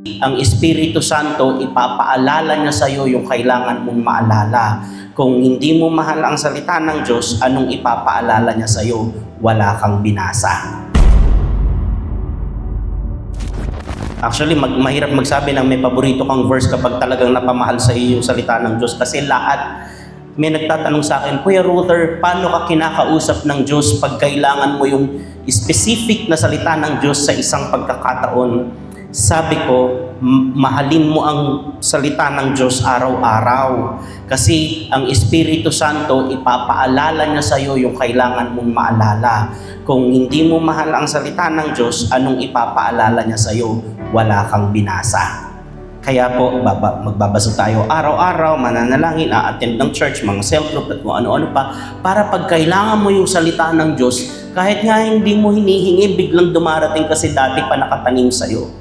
Ang Espiritu Santo, ipapaalala niya sa iyo yung kailangan mong maalala. Kung hindi mo mahal ang salita ng Diyos, anong ipapaalala niya sa iyo? Wala kang binasa. Actually, mag, mahirap magsabi ng may paborito kang verse kapag talagang napamahal sa iyo yung salita ng Diyos. Kasi lahat, may nagtatanong sa akin, Kuya Ruther, paano ka kinakausap ng Diyos pag kailangan mo yung specific na salita ng Diyos sa isang pagkakataon? Sabi ko, mahalin mo ang salita ng Diyos araw-araw. Kasi ang Espiritu Santo, ipapaalala niya sa iyo yung kailangan mong maalala. Kung hindi mo mahal ang salita ng Diyos, anong ipapaalala niya sa iyo? Wala kang binasa. Kaya po, baba, magbabasa tayo araw-araw, mananalangin, a-attend ng church, mga self-group at kung ano-ano pa, para pag kailangan mo yung salita ng Diyos, kahit nga hindi mo hinihingi, biglang dumarating kasi dati pa nakatanim sa'yo.